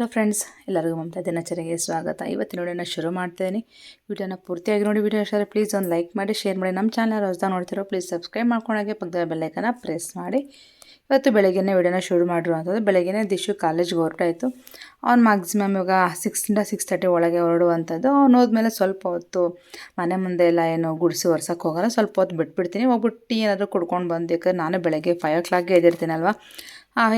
Hello friends, ಎಲ್ಲರಿಗೂ ಮಮತಾ ದಿನಚರಿಗೆ ಸ್ವಾಗತ. ಇವತ್ತಿನ ವಿಡಿಯೋನ ಶುರು ಮಾಡ್ತೀನಿ. ವಿಡಿಯೋನ ಪೂರ್ತಿಯಾಗಿ ನೋಡಿ ವಿಡಿಯೋ ಇಷ್ಟ ಪ್ಲೀಸ್ ಒಂದು ಲೈಕ್ ಮಾಡಿ ಶೇರ್ ಮಾಡಿ. ನಮ್ಮ ಚಾನಲ್ ಹೊಸದಾಗ ನೋಡ್ತಿರೋ ಪ್ಲೀಸ್ ಸಬ್ಸ್ಕ್ರೈಬ್ ಮಾಡ್ಕೊಂಡಾಗೆ ಪಕ್ಕದ ಬೆಲ್ಲೈಕನ ಪ್ರೆಸ್ ಮಾಡಿ. ಇವತ್ತು ಬೆಳಗ್ಗೆನೇ ವಿಡಿಯೋನ ಶುರು ಮಾಡಿರುವಂಥದ್ದು ಬೆಳಗ್ಗೆನೇ ದಿಶು ಕಾಲೇಜ್ಗೆ ಹೊರಟಾಯಿತು. ಅವ್ನು ಮ್ಯಾಕ್ಸಿಮಮ್ ಇವಾಗ ಸಿಕ್ಸಿಂದ ಸಿಕ್ಸ್ ತರ್ಟಿ ಒಳಗೆ ಹೊರಡುವಂಥದ್ದು ಅವ್ನು ಹೋದ್ಮೇಲೆ ಸ್ವಲ್ಪ ಹೊತ್ತು ಮನೆ ಮುಂದೆ ಎಲ್ಲ ಏನು ಗುಡಿಸಿ ಒರ್ಸೋಕ್ಕೆ ಹೋಗಲ್ಲ, ಸ್ವಲ್ಪ ಹೊತ್ತು ಬಿಟ್ಬಿಡ್ತೀನಿ. ಹೋಗ್ಬಿಟ್ಟು ಟೀ ಏನಾದರೂ ಕುಡ್ಕೊಂಡು ಬಂದು ನಾನು ಬೆಳಗ್ಗೆ ಫೈವ್ ಓ ಕ್ಲಾಕ್ಗೆ ಎದ್ದಿರ್ತೀನಲ್ವ?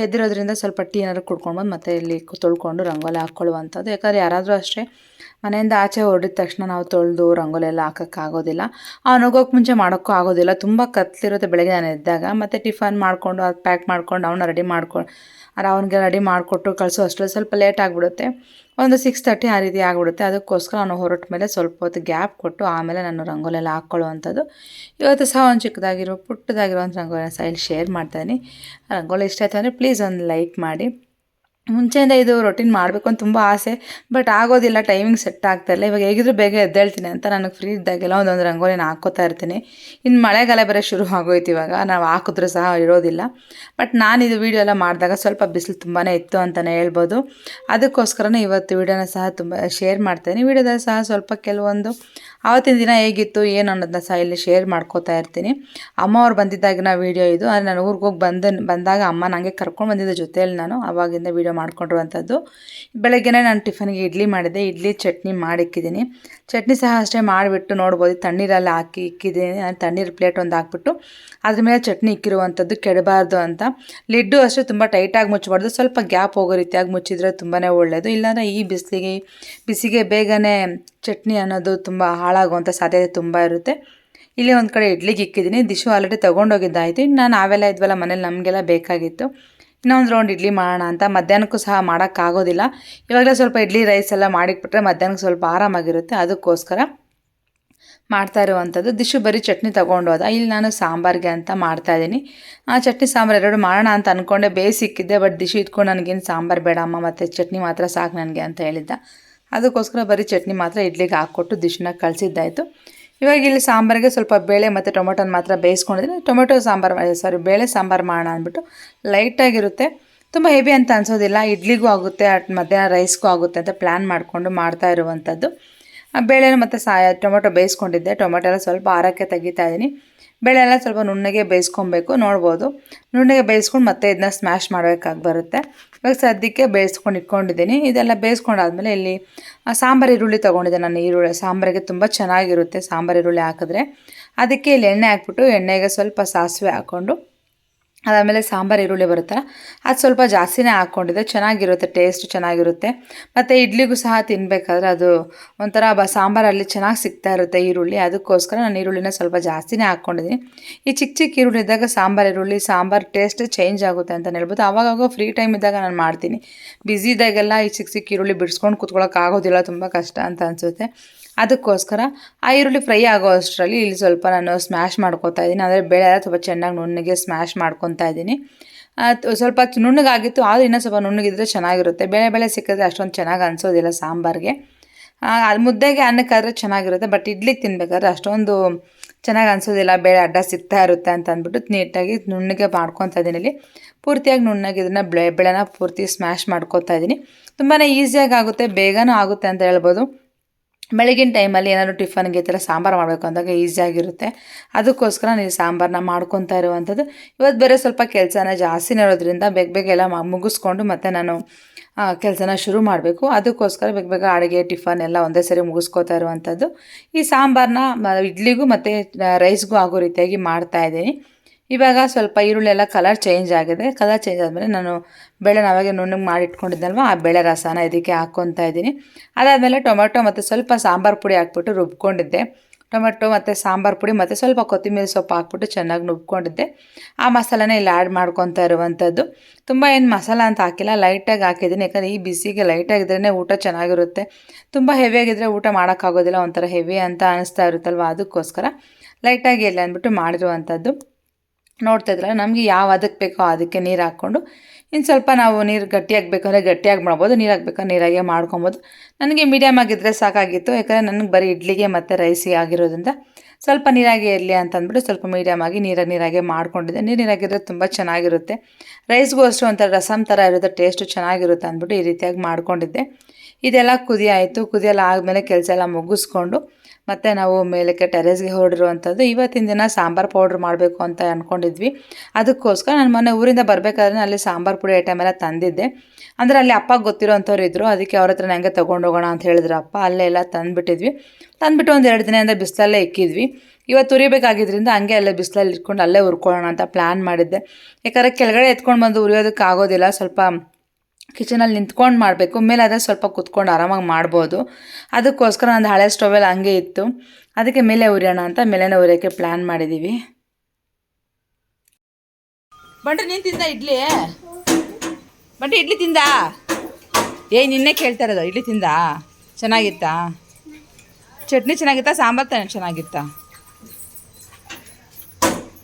ಎದ್ದಿರೋದ್ರಿಂದ ಸ್ವಲ್ಪ ಟೀ ಏನಾದ್ರು ಕುಡ್ಕೊಂಡು ಬಂದು ಮತ್ತೆ ಇಲ್ಲಿ ತೊಳ್ಕೊಂಡು ರಂಗೋಲಿ ಹಾಕ್ಕೊಳ್ಳುವಂಥದ್ದು ಯಾಕಂದ್ರೆ ಯಾರಾದರೂ ಅಷ್ಟೇ ಮನೆಯಿಂದ ಆಚೆ ಹೊರಡಿದ ತಕ್ಷಣ ನಾವು ತೊಳೆದು ರಂಗೋಲಿ ಎಲ್ಲ ಹಾಕೋಕ್ಕಾಗೋದಿಲ್ಲ ಅವ್ನು ಹೋಗೋಕೆ ಮುಂಚೆ ಮಾಡೋಕ್ಕೂ ಆಗೋದಿಲ್ಲ. ತುಂಬ ಕತ್ಲಿರುತ್ತೆ ಬೆಳಗ್ಗೆ ನಾನು ಎದ್ದಾಗ. ಮತ್ತು ಟಿಫನ್ ಮಾಡಿಕೊಂಡು ಅದು ಪ್ಯಾಕ್ ಮಾಡ್ಕೊಂಡು ಅವನ್ನ ರೆಡಿ ಮಾಡ್ಕೊಂಡು ಅದು ಅವನಿಗೆ ರೆಡಿ ಮಾಡಿಕೊಟ್ಟು ಕಳಿಸೋ. ಅಷ್ಟರಲ್ಲಿ ಸ್ವಲ್ಪ ಲೇಟ್ ಆಗಿಬಿಡುತ್ತೆ. ಒಂದು ಸಿಕ್ಸ್ ತರ್ಟಿ ಆ ರೀತಿ ಆಗಿಬಿಡುತ್ತೆ. ಅದಕ್ಕೋಸ್ಕರ ಅವನು ಹೊರಟ ಮೇಲೆ ಸ್ವಲ್ಪ ಹೊತ್ತು ಗ್ಯಾಪ್ ಕೊಟ್ಟು ಆಮೇಲೆ ನಾನು ರಂಗೋಲಿ ಎಲ್ಲ ಹಾಕ್ಕೊಳ್ಳುವಂಥದ್ದು. ಇವತ್ತು ಸಹ ಒಂದು ಚಿಕ್ಕದಾಗಿರೋ ಪುಟ್ಟದಾಗಿರುವಂಥ ರಂಗೋಲಿನ ಸಹ ಇಲ್ಲಿ ಶೇರ್ ಮಾಡ್ತಾಯಿದ್ದೀನಿ ರಂಗೋಲಿ ಇಷ್ಟ ಆಯ್ತು ಅಂದರೆ ಪ್ಲೀಸ್ ಒಂದು ಲೈಕ್ ಮಾಡಿ. ಮುಂಚೆಯಿಂದ ಇದು ರೊಟೀನ್ ಮಾಡಬೇಕು ಅಂತ ತುಂಬ ಆಸೆ ಬಟ್ ಆಗೋದಿಲ್ಲ ಟೈಮಿಂಗ್ ಸೆಟ್ ಆಗ್ತಾ ಇಲ್ಲ. ಇವಾಗ ಹೇಗಿದ್ರು ಬೇಗ ಎದ್ದೇಳ್ತೀನಿ ಅಂತ ನನಗೆ ಫ್ರೀ ಇದ್ದಾಗೆಲ್ಲ ಒಂದೊಂದು ರಂಗೋಲಿನ ಹಾಕ್ಕೋತಾ ಇರ್ತೀನಿ. ಇನ್ನು ಮಳೆಗಾಲ ಬೇರೆ ಶುರು ಆಗೋಯ್ತು ಇವಾಗ, ನಾವು ಹಾಕಿದ್ರೂ ಸಹ ಇರೋದಿಲ್ಲ. ಬಟ್ ನಾನು ಇದು ವೀಡಿಯೋ ಎಲ್ಲ ಮಾಡಿದಾಗ ಸ್ವಲ್ಪ ಬಿಸಿಲು ತುಂಬಾ ಇತ್ತು ಅಂತಲೇ ಹೇಳ್ಬೋದು. ಅದಕ್ಕೋಸ್ಕರನೇ ಇವತ್ತು ವೀಡಿಯೋನ ಸಹ ತುಂಬ ಶೇರ್ ಮಾಡ್ತೀನಿ. ವೀಡಿಯೋದಲ್ಲಿ ಸಹ ಸ್ವಲ್ಪ ಕೆಲವೊಂದು, ಆವತ್ತಿನ ದಿನ ಹೇಗಿತ್ತು, ಏನು ಅನ್ನೋದನ್ನ ಸಹ ಇಲ್ಲಿ ಶೇರ್ ಮಾಡ್ಕೋತಾ ಇರ್ತೀನಿ. ಅಮ್ಮ ಅವ್ರು ಬಂದಿದ್ದಾಗಿನ ವೀಡಿಯೋ ಇದು. ನಾನು ಊರಿಗೆ ಹೋಗಿ ಬಂದ ಬಂದಾಗ ಅಮ್ಮ ನನಗೆ ಕರ್ಕೊಂಡು ಬಂದಿದ್ದ ಜೊತೆಯಲ್ಲಿ ನಾನು ಅವಾಗಿಂದ ವೀಡಿಯೋ ಮಾಡ್ಕೊಂಡಿರುವಂಥದ್ದು. ಬೆಳಗ್ಗೆನೇ ನಾನು ಟಿಫನ್ಗೆ ಇಡ್ಲಿ ಮಾಡಿದ್ದೆ ಇಡ್ಲಿ ಚಟ್ನಿ ಮಾಡಿಕ್ಕಿದ್ದೀನಿ ಚಟ್ನಿ ಸಹ ಅಷ್ಟೇ ಮಾಡಿಬಿಟ್ಟು ನೋಡ್ಬೋದು. ತಣ್ಣೀರಲ್ಲಿ ಹಾಕಿ ಇಕ್ಕಿದ್ದೀನಿ. ತಣ್ಣೀರು ಪ್ಲೇಟ್ ಒಂದು ಹಾಕ್ಬಿಟ್ಟು ಅದ್ರ ಮೇಲೆ ಚಟ್ನಿ ಇಕ್ಕಿರುವಂಥದ್ದು ಕೆಡಬಾರ್ದು ಅಂತ. ಲಿಡ್ಡು ಅಷ್ಟೇ ತುಂಬ ಟೈಟಾಗಿ ಮುಚ್ಚಬಾರ್ದು. ಸ್ವಲ್ಪ ಗ್ಯಾಪ್ ಹೋಗೋ ರೀತಿಯಾಗಿ ಮುಚ್ಚಿದ್ರೆ ತುಂಬಾ ಒಳ್ಳೆಯದು ಇಲ್ಲಾಂದರೆ ಈ ಬಿಸಿಲಿಗೆ, ಬಿಸಿಗೆ ಬೇಗನೆ ಚಟ್ನಿ ಅನ್ನೋದು ತುಂಬ ಹಾಳಾಗುವಂಥ ಸಾಧ್ಯತೆ ತುಂಬ ಇರುತ್ತೆ. ಇಲ್ಲಿ ಒಂದು ಕಡೆ ಇಡ್ಲಿಗೆ ಇಕ್ಕಿದ್ದೀನಿ. ದಿಶು ಆಲ್ರೆಡಿ ತೊಗೊಂಡೋಗಿದ್ದಾಯಿತು. ಇನ್ನು ನಾನು ನಾವೆಲ್ಲ ಇದ್ವಲ್ಲ ಮನೇಲಿ ನಮಗೆಲ್ಲ ಬೇಕಾಗಿತ್ತು. ಇನ್ನೊಂದು ರೌಂಡ್ ಇಡ್ಲಿ ಮಾಡೋಣ ಅಂತ ಮಧ್ಯಾಹ್ನಕ್ಕೂ ಸಹ ಮಾಡೋಕ್ಕಾಗೋದಿಲ್ಲ. ಇವಾಗಲೇ ಸ್ವಲ್ಪ ಇಡ್ಲಿ ರೈಸ್ ಎಲ್ಲ ಮಾಡಿಟ್ಬಿಟ್ರೆ ಮಧ್ಯಾಹ್ನಕ್ಕೆ ಸ್ವಲ್ಪ ಆರಾಮಾಗಿರುತ್ತೆ. ಅದಕ್ಕೋಸ್ಕರ ಮಾಡ್ತಾ ಇರುವಂಥದ್ದು. ದಿಶು ಬರೀ ಚಟ್ನಿ ತೊಗೊಂಡು ಹೋದ. ಇಲ್ಲಿ ನಾನು ಸಾಂಬಾರಿಗೆ ಅಂತ ಮಾಡ್ತಾ ಇದ್ದೀನಿ. ಆ ಚಟ್ನಿ ಸಾಂಬಾರು ಎರಡು ಮಾಡೋಣ ಅಂತ ಅಂದ್ಕೊಂಡೆ ಬೇಯಿಸಿಕ್ಕಿದ್ದೆ ಬಟ್ ದಿಶು ಇಟ್ಕೊಂಡು ನನಗೇನು ಸಾಂಬಾರು ಬೇಡ, ಅಮ್ಮ ಮತ್ತು ಚಟ್ನಿ ಮಾತ್ರ ಸಾಕು ನನಗೆ ಅಂತ ಹೇಳಿದ್ದ. ಅದಕ್ಕೋಸ್ಕರ ಬರೀ ಚಟ್ನಿ ಮಾತ್ರ ಇಡ್ಲಿಗೆ ಹಾಕ್ಕೊಟ್ಟು ದಿಶುನ ಕಳಿಸಿದ್ದಾಯಿತು. ಇವಾಗ ಇಲ್ಲಿ ಸಾಂಬಾರಿಗೆ ಸ್ವಲ್ಪ ಬೇಳೆ ಮತ್ತು ಟೊಮೊಟೊನ ಮಾತ್ರ ಬೇಯಿಸ್ಕೊಂಡಿದ್ದೀನಿ. ಟೊಮೊಟೊ ಸಾಂಬಾರು ಸಾರಿ ಬೇಳೆ ಸಾಂಬಾರು ಮಾಡೋಣ ಅಂದ್ಬಿಟ್ಟು ಲೈಟಾಗಿರುತ್ತೆ ತುಂಬ ಹೆವಿ ಅಂತ ಅನ್ಸೋದಿಲ್ಲ. ಇಡ್ಲಿಗೂ ಆಗುತ್ತೆ ಮಧ್ಯಾಹ್ನ ರೈಸ್ಗೂ ಆಗುತ್ತೆ ಅಂತ ಪ್ಲ್ಯಾನ್ ಮಾಡಿಕೊಂಡು ಮಾಡ್ತಾ ಇರುವಂಥದ್ದು ಆ, ಬೇಳೆನ ಮತ್ತು ಸಾ ಟೊಮೊಟೊ ಬೇಯಿಸ್ಕೊಂಡಿದ್ದೆ. ಟೊಮೊಟೊ ಎಲ್ಲ ಸ್ವಲ್ಪ ಆರಕ್ಕೆ ತೆಗಿತಾ ಇದ್ದೀನಿ. ಬೇಳೆ ಎಲ್ಲ ಸ್ವಲ್ಪ ನುಣ್ಣಗೆ ಬೇಯಿಸ್ಕೊಬೇಕು, ನೋಡ್ಬೋದು. ನುಣ್ಣಗೆ ಬೇಯಿಸ್ಕೊಂಡು ಮತ್ತೆ ಇದನ್ನ ಸ್ಮ್ಯಾಶ್ ಮಾಡಬೇಕಾಗಿ ಬರುತ್ತೆ. ಇವಾಗ ಸದ್ಯಕ್ಕೆ ಬೇಯಿಸ್ಕೊಂಡು ಇಟ್ಕೊಂಡಿದ್ದೀನಿ. ಇದೆಲ್ಲ ಬೇಯಿಸ್ಕೊಂಡಾದ್ಮೇಲೆ ಇಲ್ಲಿ ಸಾಂಬಾರು ಈರುಳ್ಳಿ ತೊಗೊಂಡಿದ್ದೆ ನಾನು, ಈರುಳ್ಳಿ. ಸಾಂಬಾರಿಗೆ ತುಂಬ ಚೆನ್ನಾಗಿರುತ್ತೆ ಸಾಂಬಾರು ಈರುಳ್ಳಿ ಹಾಕಿದ್ರೆ. ಅದಕ್ಕೆ ಇಲ್ಲಿ ಎಣ್ಣೆ ಹಾಕ್ಬಿಟ್ಟು ಎಣ್ಣೆಗೆ ಸ್ವಲ್ಪ ಸಾಸಿವೆ ಹಾಕ್ಕೊಂಡು ಅದಾದಮೇಲೆ ಸಾಂಬಾರು, ಈರುಳ್ಳಿ ಬರುತ್ತಲ್ಲ ಅದು ಸ್ವಲ್ಪ ಜಾಸ್ತಿನೇ ಹಾಕ್ಕೊಂಡಿದ್ದೆ ಚೆನ್ನಾಗಿರುತ್ತೆ ಟೇಸ್ಟ್ ಚೆನ್ನಾಗಿರುತ್ತೆ. ಮತ್ತು ಇಡ್ಲಿಗೂ ಸಹ ತಿನ್ನಬೇಕಾದ್ರೆ ಅದು ಒಂಥರ ಬ, ಸಾಂಬಾರಲ್ಲಿ ಚೆನ್ನಾಗಿ ಸಿಗ್ತಾ ಇರುತ್ತೆ ಈರುಳ್ಳಿ. ಅದಕ್ಕೋಸ್ಕರ ನಾನು ಈರುಳ್ಳಿನ ಸ್ವಲ್ಪ ಜಾಸ್ತಿನೇ ಹಾಕ್ಕೊಂಡಿದ್ದೀನಿ. ಈ ಚಿಕ್ಕ ಚಿಕ್ಕ ಈರುಳ್ಳಿ ಇದ್ದಾಗ ಸಾಂಬಾರು, ಈರುಳ್ಳಿ, ಸಾಂಬಾರು ಟೇಸ್ಟ್ ಚೇಂಜ್ ಆಗುತ್ತೆ ಅಂತ ಹೇಳ್ಬೋದು. ಆವಾಗಾಗ ಫ್ರೀ ಟೈಮ್ ಇದ್ದಾಗ ನಾನು ಮಾಡ್ತೀನಿ. ಬ್ಯುಸಿ ಇದ್ದಾಗೆಲ್ಲ ಈ ಚಿಕ್ಕ ಚಿಕ್ಕ ಈರುಳ್ಳಿ ಬಿಡಿಸ್ಕೊಂಡು ಕೂತ್ಕೊಳ್ಳೋಕ್ಕಾಗೋದಿಲ್ಲ ತುಂಬ ಕಷ್ಟ ಅಂತ ಅನಿಸುತ್ತೆ. ಅದಕ್ಕೋಸ್ಕರ ಆ ಈರುಳ್ಳಿ ಫ್ರೈ ಆಗೋ ಅಷ್ಟರಲ್ಲಿ ಇಲ್ಲಿ ಸ್ವಲ್ಪ ನಾನು ಸ್ಮ್ಯಾಶ್ ಮಾಡ್ಕೊತಾ ಇದ್ದೀನಿ. ಅಂದರೆ ಬೇಳೆ ಎಲ್ಲ ಸ್ವಲ್ಪ ಚೆನ್ನಾಗಿ ನುಣ್ಣಗೆ ಸ್ಮ್ಯಾಶ್ ಮಾಡ್ಕೊತಾ ಇದ್ದೀನಿ. ಸ್ವಲ್ಪ ನುಣ್ಣಗಾಗಿತ್ತು, ಆದರೂ ಇನ್ನೂ ಸ್ವಲ್ಪ ನುಣ್ಣಗಿದ್ರೆ ಚೆನ್ನಾಗಿರುತ್ತೆ. ಬೇಳೆ ಬೇಳೆ ಸಿಕ್ಕಿದ್ರೆ ಅಷ್ಟೊಂದು ಚೆನ್ನಾಗಿ ಅನಿಸೋದಿಲ್ಲ ಸಾಂಬಾರಿಗೆ. ಮುದ್ದೆಗೆ ಅನ್ನಕ್ಕಾದರೆ ಚೆನ್ನಾಗಿರುತ್ತೆ ಬಟ್ ಇಡ್ಲಿಗೆ ತಿನ್ಬೇಕಾದ್ರೆ ಅಷ್ಟೊಂದು ಚೆನ್ನಾಗಿ ಅನಿಸೋದಿಲ್ಲ. ಬೇಳೆ ಅಡ್ಡ ಸಿಗ್ತಾ ಇರುತ್ತೆ ಅಂತ ಅಂದ್ಬಿಟ್ಟು ನೀಟಾಗಿ ನುಣ್ಣಗೆ ಮಾಡ್ಕೊತಾ ಇದ್ದೀನಿ ಇಲ್ಲಿ. ಪೂರ್ತಿಯಾಗಿ ನುಣ್ಣಗೆ ಇದನ್ನು ಬೆಳೆ ಬೆಳೆನ ಪೂರ್ತಿ ಸ್ಮ್ಯಾಶ್ ಮಾಡ್ಕೊತಾ ಇದ್ದೀನಿ. ತುಂಬಾ ಈಸಿಯಾಗಿ ಆಗುತ್ತೆ, ಬೇಗನೂ ಆಗುತ್ತೆ ಅಂತ ಹೇಳ್ಬೋದು. ಬೆಳಗಿನ ಟೈಮಲ್ಲಿ ಏನಾದರೂ ಟಿಫನ್ಗೆ ಈ ಥರ ಸಾಂಬಾರು ಮಾಡಬೇಕು ಅಂದಾಗ ಈಸಿಯಾಗಿರುತ್ತೆ ಅದಕ್ಕೋಸ್ಕರ ನೀವು ಸಾಂಬಾರನ್ನ ಮಾಡ್ಕೊತಾ ಇರುವಂಥದ್ದು ಇವತ್ತು ಬೇರೆ ಸ್ವಲ್ಪ ಕೆಲಸನ ಜಾಸ್ತಿನೇ ಇರೋದ್ರಿಂದ ಬೇಗ ಬೇಗ ಎಲ್ಲ ಮುಗಿಸ್ಕೊಂಡು ಮತ್ತೆ ನಾನು ಕೆಲಸನ ಶುರು ಮಾಡಬೇಕು. ಅದಕ್ಕೋಸ್ಕರ ಬೇಗ ಬೇಗ ಅಡುಗೆ ಟಿಫನ್ ಎಲ್ಲ ಒಂದೇ ಸರಿ ಮುಗಿಸ್ಕೋತಾ ಇರುವಂಥದ್ದು ಈ ಸಾಂಬಾರನ್ನ ಇಡ್ಲಿಗೂ ಮತ್ತು ರೈಸ್ಗೂ ಆಗೋ ರೀತಿಯಾಗಿ ಮಾಡ್ತಾ ಇದ್ದೀನಿ. ಇವಾಗ ಸ್ವಲ್ಪ ಈರುಳ್ಳಿ ಎಲ್ಲ ಕಲರ್ ಚೇಂಜ್ ಆಗಿದೆ. ಕಲರ್ ಚೇಂಜ್ ಆದಮೇಲೆ ನಾನು ಬೆಳೆ ನಾವಾಗೆ ನುಣ್ಣಗೆ ಮಾಡಿ ಇಟ್ಕೊಂಡಿದ್ದಲ್ವ ಆ ಬೇಳೆ ರಸನ ಇದಕ್ಕೆ ಹಾಕ್ಕೊತಾ ಇದ್ದೀನಿ. ಅದಾದಮೇಲೆ ಟೊಮೆಟೊ ಮತ್ತು ಸ್ವಲ್ಪ ಸಾಂಬಾರು ಪುಡಿ ಹಾಕ್ಬಿಟ್ಟು ರುಬ್ಕೊಂಡಿದ್ದೆ. ಟೊಮೆಟೊ ಮತ್ತು ಸಾಂಬಾರು ಪುಡಿ ಮತ್ತು ಸ್ವಲ್ಪ ಕೊತ್ತಂಬರಿ ಸೊಪ್ಪು ಹಾಕ್ಬಿಟ್ಟು ಚೆನ್ನಾಗಿ ನುಬ್ಕೊಂಡಿದ್ದೆ. ಆ ಮಸಾಲನ ಇಲ್ಲಿ ಆ್ಯಡ್ ಮಾಡ್ಕೊತಾ ಇರುವಂಥದ್ದು ತುಂಬ ಏನು ಮಸಾಲ ಅಂತ ಹಾಕಿಲ್ಲ ಲೈಟಾಗಿ ಹಾಕಿದ್ದೀನಿ. ಯಾಕಂದರೆ ಈ ಬಿಸಿಗೆ ಲೈಟಾಗಿದ್ರೇ ಊಟ ಚೆನ್ನಾಗಿರುತ್ತೆ. ತುಂಬ ಹೆವಿಯಾಗಿದ್ದರೆ ಊಟ ಮಾಡೋಕ್ಕಾಗೋದಿಲ್ಲ, ಒಂಥರ ಹೆವಿ ಅಂತ ಅನಿಸ್ತಾ ಇರುತ್ತಲ್ವ? ಅದಕ್ಕೋಸ್ಕರ ಲೈಟಾಗಿ ಇಲ್ಲ ಅಂದ್ಬಿಟ್ಟು ಮಾಡಿರುವಂಥದ್ದು ನೋಡ್ತಾ ಇದ್ರಲ್ಲ, ನಮಗೆ ಯಾವ ಅದಕ್ಕೆ ಬೇಕೋ ಅದಕ್ಕೆ ನೀರು ಹಾಕ್ಕೊಂಡು ಇನ್ನು ಸ್ವಲ್ಪ ನಾವು ನೀರು ಗಟ್ಟಿಯಾಗಿ ಬೇಕಂದರೆ ಗಟ್ಟಿಯಾಗಿ ಮಾಡ್ಬೋದು ನೀರು ಹಾಕ್ಬೇಕಾದ್ರೆ ನೀರಾಗೆ ಮಾಡ್ಕೊಬೋದು. ನನಗೆ ಮೀಡಿಯಮ್ ಆಗಿದ್ದರೆ ಸಾಕಾಗಿತ್ತು, ಯಾಕಂದರೆ ನನಗೆ ಬರೀ ಇಡ್ಲಿಗೆ ಮತ್ತು ರೈಸಿಗೆ ಆಗಿರೋದ್ರಿಂದ ಸ್ವಲ್ಪ ನೀರಾಗೆ ಇರಲಿ ಅಂತ ಅಂದ್ಬಿಟ್ಟು ಸ್ವಲ್ಪ ಮೀಡಿಯಮ್ ಆಗಿ ನೀರಾಗಿ ನೀರಾಗೆ ಮಾಡ್ಕೊಂಡಿದ್ದೆ. ನೀರು ತುಂಬ ಚೆನ್ನಾಗಿರುತ್ತೆ. ರೈಸ್ಗೂ ಅಷ್ಟು ಒಂಥರ ರಸಮ್ ಥರ ಇರುತ್ತೆ ಟೇಸ್ಟು ಚೆನ್ನಾಗಿರುತ್ತೆ ಅಂದ್ಬಿಟ್ಟು ಈ ರೀತಿಯಾಗಿ ಮಾಡ್ಕೊಂಡಿದ್ದೆ. ಇದೆಲ್ಲ ಕುದಿ ಆಯಿತು. ಕುದಿಯೆಲ್ಲ ಆದಮೇಲೆ ಕೆಲಸ ಎಲ್ಲ ಮುಗಿಸ್ಕೊಂಡು ಮತ್ತು ನಾವು ಮೇಲಕ್ಕೆ ಟೆರೇಸ್ಗೆ ಹೊರಡಿರುವಂಥದ್ದು. ಇವತ್ತಿನ ದಿನ ಸಾಂಬಾರು ಪೌಡ್ರ್ ಮಾಡಬೇಕು ಅಂತ ಅಂದ್ಕೊಂಡಿದ್ವಿ ಅದಕ್ಕೋಸ್ಕರ ನಾನು ಮೊನ್ನೆ ಊರಿಂದ ಬರಬೇಕಾದ್ರೆ ಅಲ್ಲಿ ಸಾಂಬಾರು ಪುಡಿ ಐಟಮ್ ಎಲ್ಲ ತಂದಿದ್ದೆ. ಅಂದರೆ ಅಲ್ಲಿ ಅಪ್ಪ ಗೊತ್ತಿರೋವಂಥವ್ರು ಇದ್ದರು ಅದಕ್ಕೆ ಅವ್ರ ಹತ್ರ ನನಗೆ ತೊಗೊಂಡೋಗೋಣ ಅಂತ ಹೇಳಿದ್ರು ಅಪ್ಪ. ಅಲ್ಲೇ ಎಲ್ಲ ತಂದುಬಿಟ್ಟಿದ್ವಿ. ತಂದುಬಿಟ್ಟು ಒಂದು ಎರಡು ದಿನದಿಂದ ಬಿಸಿಲಲ್ಲೇ ಇಕ್ಕಿದ್ವಿ. ಇವತ್ತು ಉರಿಬೇಕಾಗಿದ್ದರಿಂದ ಹಂಗೆ ಅಲ್ಲೇ ಬಿಸಿಲಲ್ಲಿ ಇಟ್ಕೊಂಡು ಅಲ್ಲೇ ಉರ್ಕೊಳ್ಳೋಣ ಅಂತ ಪ್ಲ್ಯಾನ್ ಮಾಡಿದ್ದೆ. ಯಾಕಂದರೆ ಕೆಳಗಡೆ ಎತ್ಕೊಂಡು ಬಂದು ಉರಿಯೋದಕ್ಕೆ ಆಗೋದಿಲ್ಲ ಸ್ವಲ್ಪ ಕಿಚನಲ್ಲಿ ನಿಂತ್ಕೊಂಡು ಮಾಡಬೇಕು. ಮೇಲೆ ಅದೇ ಸ್ವಲ್ಪ ಕುತ್ಕೊಂಡು ಆರಾಮಾಗಿ ಮಾಡ್ಬೋದು. ಅದಕ್ಕೋಸ್ಕರ ನಂದು ಹಳೆ ಸ್ಟೋವೆಲ್ಲ ಹಂಗೆ ಇತ್ತು. ಅದಕ್ಕೆ ಮೇಲೆ ಉರಿಯೋಣ ಅಂತ ಮೇಲೆನೇ ಉರಿಯೋಕ್ಕೆ ಪ್ಲ್ಯಾನ್ ಮಾಡಿದ್ದೀವಿ ಬಂಡ್ರಿ ನೀನು ತಿಂದ ಇಡ್ಲಿ? ಬಂಡ್ರಿ ಇಡ್ಲಿ ತಿಂದ? ಏಯ್ ನಿನ್ನೆ ಕೇಳ್ತಾ ಇರೋದು ಇಡ್ಲಿ ತಿಂದ? ಚೆನ್ನಾಗಿತ್ತಾ? ಚಟ್ನಿ ಚೆನ್ನಾಗಿತ್ತಾ ಸಾಂಬಾರು ತಾನೆ ಚೆನ್ನಾಗಿತ್ತಾ?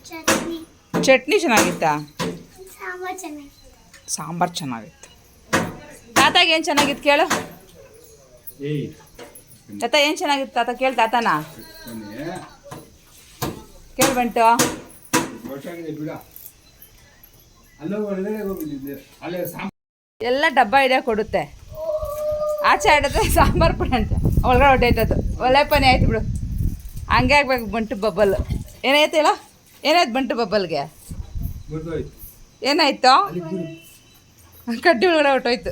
ಚಟ್ನಿ. ಚಟ್ನಿ ಚೆನ್ನಾಗಿತ್ತಾ? ಸಾಂಬಾರ್ ಚೆನ್ನಾಗಿ ಸಾಂಬಾರು ಚೆನ್ನಾಗಿತ್ತು. ತಾತಾಗ ಏನು ಚೆನ್ನಾಗಿತ್ತು ಕೇಳು. ತಾತ ಏನು ಚೆನ್ನಾಗಿತ್ತು ತಾತ ಕೇಳು ತಾತನ. ಕೇಳಿ ಬಂಟು. ಎಲ್ಲ ಡಬ್ಬ ಇದೆ ಕೊಡುತ್ತೆ. ಆಚೆ ಆಡಿದ್ರೆ ಸಾಂಬಾರು ಪುಡಿ ಅಂತ. ಒಳಗಡೆ ಹೊಟ್ಟೈತದು ಒಳ್ಳೆ ಪನಿ ಆಯ್ತು ಬಿಡು. ಹಂಗೆ ಆಗ್ಬೇಕು ಬಂಟು ಬಬ್ಬಲ್. ಏನಾಯ್ತು ಹೇಳ? ಏನಾಯ್ತು ಬಂಟು ಬಬ್ಬಲ್ಗೆ? ಏನಾಯ್ತು? ಕಡ್ಡಿ ಒಳಗಡೆ ಹೊಟ್ಟೋಯ್ತು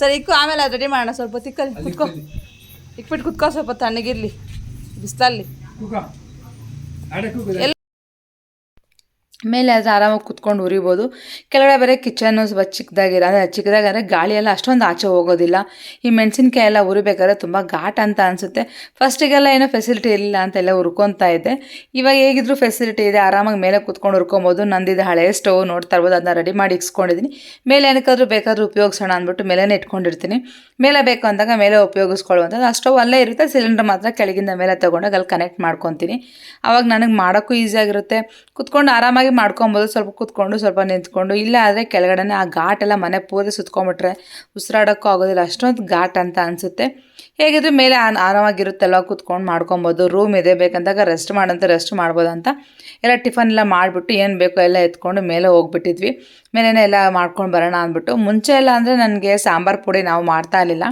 ಸರಿ ಇಕ್ಕು ಆಮೇಲೆ ಅದು ರೆಡಿ ಮಾಡೋಣ. ಸ್ವಲ್ಪ ತಿಕ್ಕಲ್ಲಿ ಕುತ್ಕೋ. ಇಕ್ಬಿಟ್ಟು ಕುತ್ಕೋ ಸ್ವಲ್ಪ ತಣ್ಣಗಿರ್ಲಿ ಬಿಸಿಲಲ್ಲಿ. ಎಲ್ಲ ಮೇಲೆ ಆದರೆ ಆರಾಮಾಗಿ ಕುತ್ಕೊಂಡು ಉರಿಬೋದು. ಕೆಳಗಡೆ ಬೇರೆ ಕಿಚನ್ನು ಸ್ವಲ್ಪ ಚಿಕ್ಕದಾಗಿರೋ ಅಂದರೆ ಚಿಕ್ಕದಾಗಂದರೆ ಗಾಳಿ ಎಲ್ಲ ಅಷ್ಟೊಂದು ಆಚೆ ಹೋಗೋದಿಲ್ಲ. ಈ ಮೆಣಸಿನ್ಕಾಯಿ ಎಲ್ಲ ಉರಿಬೇಕಾದ್ರೆ ತುಂಬ ಘಾಟ್ ಅಂತ ಅನಿಸುತ್ತೆ. ಫಸ್ಟಿಗೆಲ್ಲ ಏನೋ ಫೆಸಿಲಿಟಿ ಇರಲಿಲ್ಲ ಅಂತೆಲ್ಲ ಹುರ್ಕೊತಾ ಇದ್ದೆ. ಇವಾಗ ಹೇಗಿದ್ರು ಫೆಸಿಲಿಟಿ ಇದೆ, ಆರಾಮಾಗಿ ಮೇಲೆ ಕುತ್ಕೊಂಡು ಹುರ್ಕೊಬೋದು ನಂದಿದ ಹಳೆಯ ಸ್ಟವ್ ನೋಡ್ತಾ ಇರ್ಬೋದು ಅದನ್ನ ರೆಡಿ ಮಾಡಿ ಇಸ್ಕೊಂಡಿದ್ದೀನಿ ಮೇಲೆ ಏನಕ್ಕಾದ್ರೂ ಬೇಕಾದರೂ ಉಪಯೋಗಿಸೋಣ ಅಂದ್ಬಿಟ್ಟು ಮೇಲೇ ಇಟ್ಕೊಂಡಿರ್ತೀನಿ. ಮೇಲೆ ಬೇಕು ಅಂದಾಗ ಮೇಲೆ ಉಪಯೋಗಿಸ್ಕೊಳ್ಳುವಂಥದ್ದು. ಆ ಸ್ಟವ್ ಅಲ್ಲೇ ಇರುತ್ತೆ ಸಿಲಿಂಡರ್ ಮಾತ್ರ ಕೆಳಗಿಂದ ಮೇಲೆ ತೊಗೊಂಡಾಗ ಅಲ್ಲಿ ಕನೆಕ್ಟ್ ಮಾಡ್ಕೊತೀನಿ. ಆವಾಗ ನನಗೆ ಮಾಡೋಕ್ಕೂ ಈಸಿಯಾಗಿರುತ್ತೆ ಕುತ್ಕೊಂಡು ಆರಾಮಾಗಿ ಮಾಡ್ಕೊಬೋದು, ಸ್ವಲ್ಪ ಕೂತ್ಕೊಂಡು, ಸ್ವಲ್ಪ ನಿಂತ್ಕೊಂಡು. ಇಲ್ಲ ಆದರೆ ಕೆಳಗಡೆನೆ ಆ ಘಾಟೆಲ್ಲ ಮನೆ ಪೂರ್ತಿ ಸುತ್ಕೊಂಬಿಟ್ರೆ ಉಸಿರಾಡೋಕ್ಕೂ ಆಗೋದಿಲ್ಲ. ಅಷ್ಟೊಂದು ಘಾಟ್ ಅಂತ ಅನಿಸುತ್ತೆ. ಹೇಗಿದ್ರು ಮೇಲೆ ಆರಾಮಾಗಿರುತ್ತಲ್ಲ ಕುತ್ಕೊಂಡು ಮಾಡ್ಕೊಬೋದು. ರೂಮ್ ಇದೆ, ಬೇಕಂದಾಗ ರೆಸ್ಟ್ ಮಾಡಂತ, ರೆಸ್ಟ್ ಮಾಡ್ಬೋದು ಅಂತ. ಎಲ್ಲ ಟಿಫನ್ ಎಲ್ಲ ಮಾಡಿಬಿಟ್ಟು ಏನು ಬೇಕೋ ಎಲ್ಲ ಎತ್ಕೊಂಡು ಮೇಲೆ ಹೋಗ್ಬಿಟ್ಟಿದ್ವಿ. ಮೇಲೇ ಎಲ್ಲ ಮಾಡ್ಕೊಂಡು ಬರೋಣ ಅಂದ್ಬಿಟ್ಟು. ಮುಂಚೆ ಎಲ್ಲ ಅಂದರೆ ನನಗೆ ಸಾಂಬಾರು ಪುಡಿ ನಾವು ಮಾಡ್ತಾ ಇರಲಿಲ್ಲ.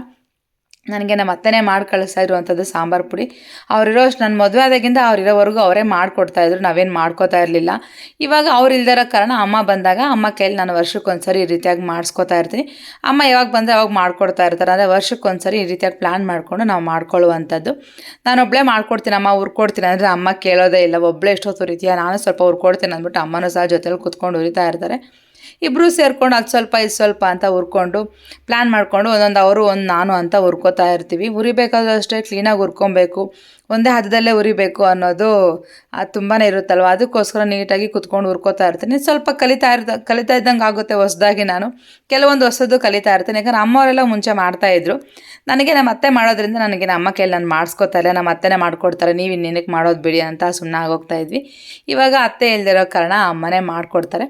ನನಗೆ ನಮ್ಮ ಅತ್ತೆನೇ ಮಾಡಿ ಕಳಿಸ್ತಾ ಇರುವಂಥದ್ದು ಸಾಂಬಾರು ಪುಡಿ. ಅವರಿರೋ ನನ್ನ ಮದುವೆ ಆದಾಗಿಂದ ಅವರಿರೋವರೆಗೂ ಅವರೇ ಮಾಡಿಕೊಡ್ತಾಯಿದ್ರು ನಾವೇನು ಮಾಡ್ಕೋತಾ ಇರಲಿಲ್ಲ. ಇವಾಗ ಅವ್ರು ಕಾರಣ ಅಮ್ಮ ಬಂದಾಗ ಅಮ್ಮ ಕೈಲಿ ನಾನು ವರ್ಷಕ್ಕೊಂದ್ಸರಿ ಈ ರೀತಿಯಾಗಿ ಮಾಡಿಸ್ಕೊತಾ ಇರ್ತೀನಿ. ಅಮ್ಮ ಯಾವಾಗ ಬಂದರೆ ಅವಾಗ ಮಾಡ್ಕೊಡ್ತಾ ಇರ್ತಾರೆ, ಅಂದರೆ ವರ್ಷಕ್ಕೊಂದ್ಸರಿ ಈ ರೀತಿಯಾಗಿ ಪ್ಲ್ಯಾನ್ ಮಾಡಿಕೊಂಡು ನಾವು ಮಾಡ್ಕೊಳ್ಳುವಂಥದ್ದು. ನಾನೊಬ್ಬಳೇ ಮಾಡ್ಕೊಡ್ತೀನಿ ಅಮ್ಮ ಹುರ್ಕೊಡ್ತೀನಿ ಅಂದರೆ ಅಮ್ಮ ಕೇಳೋದೇ ಇಲ್ಲ ಒಬ್ಬಳೇ ಎಷ್ಟೊತ್ತು ರೀತಿಯ ನಾನು ಸ್ವಲ್ಪ ಹುರ್ಕೊಡ್ತೀನಿ ಅಂದ್ಬಿಟ್ಟು ಅಮ್ಮನೂ ಸಹ ಜೊತೆಲಿ ಕುತ್ಕೊಂಡು ಉರಿತಾ ಇರ್ತಾರೆ. ಇಬ್ಬರು ಸೇರ್ಕೊಂಡು ಅದು ಸ್ವಲ್ಪ, ಇದು ಸ್ವಲ್ಪ ಅಂತ ಹುರ್ಕೊಂಡು ಪ್ಲ್ಯಾನ್ ಮಾಡಿಕೊಂಡು ಒಂದೊಂದು ಅವರು, ಒಂದು ನಾನು ಅಂತ ಹುರ್ಕೋತಾ ಇರ್ತೀವಿ. ಹುರಿಬೇಕಾದ್ರೂ ಅಷ್ಟೇ ಕ್ಲೀನಾಗಿ ಹುರ್ಕೊಬೇಕು. ಒಂದೇ ಹದದಲ್ಲೇ ಉರಿಬೇಕು ಅನ್ನೋದು ತುಂಬಾ ಇರುತ್ತಲ್ವ? ಅದಕ್ಕೋಸ್ಕರ ನೀಟಾಗಿ ಕುತ್ಕೊಂಡು ಹುರ್ಕೋತಾ ಇರ್ತೀನಿ. ಸ್ವಲ್ಪ ಕಲಿತಾ ಇರ್ತ ಕಲಿತಾ ಇದ್ದಂಗೆ ಆಗುತ್ತೆ ಹೊಸದಾಗಿ ನಾನು. ಕೆಲವೊಂದು ಹೊಸದು ಕಲಿತಾ ಇರ್ತೀನಿ. ಯಾಕಂದ್ರೆ ಅಮ್ಮವರೆಲ್ಲ ಮುಂಚೆ ಮಾಡ್ತಾಯಿದ್ರು ನನಗೆ ನಮ್ಮ ಅತ್ತೆ ಮಾಡೋದ್ರಿಂದ ನನಗೆ ನಮ್ಮ ಕೈಲಿ ನಾನು ಮಾಡಿಸ್ಕೋತಾರೆ ನಮ್ಮ ಅತ್ತೆನೇ ಮಾಡ್ಕೊಡ್ತಾರೆ. ನೀವು ಇನ್ನೇನಕ್ಕೆ ಮಾಡೋದು ಬಿಡಿ ಅಂತ ಸುಮ್ಮನೆ ಆಗೋಗ್ತಾ ಇದ್ವಿ. ಇವಾಗ ಅತ್ತೆ ಇಲ್ದಿರೋ ಕಾರಣ ಅಮ್ಮನೇ ಮಾಡಿಕೊಡ್ತಾರೆ.